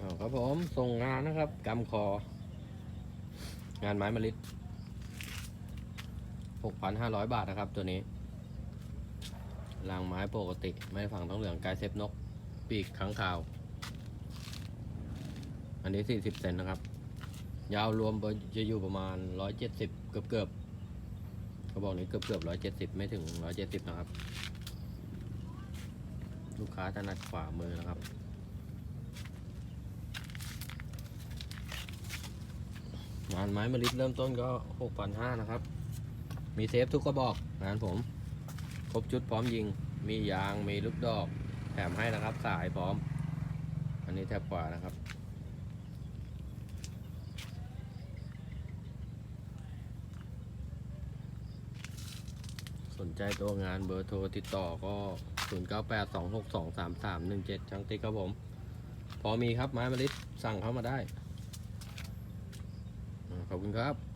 ครับผมส่งงานนะครับกำคอ งานไม้มะลิหกพันห้าร้อยบาทนะครับ ตัวนี้รางไม้ปกติ ไม้ฝังต้องเหลืองกายเซฟนก ปีกขังข่าว อันนี้สี่สิบเซนนะครับ ยาวรวมจะอยู่ประมาณร้อยเจ็ดสิบเกือบเกือบเขาบอกนี้เกือบเกือบร้อยเจ็ดสิบไม่ถึงร้อยเจ็ดสิบนะครับ ลูกค้าถนัดขวามือนะครับ งานไม้มะลิเริ่มต้นก็หกพันห้านะครับ มีเซฟทุกกระบอกงานผม ครบชุดพร้อมยิง มียางมีลูกดอก แถมให้นะครับ สายพร้อม อันนี้แทบขวานะครับสนใจตัวงานเบอร์โทรติดต่อก็ 0982623317 ช่างติ๊กครับผม พอมีครับไม้มะลิสั่งเข้ามาได้ ขอบคุณครับ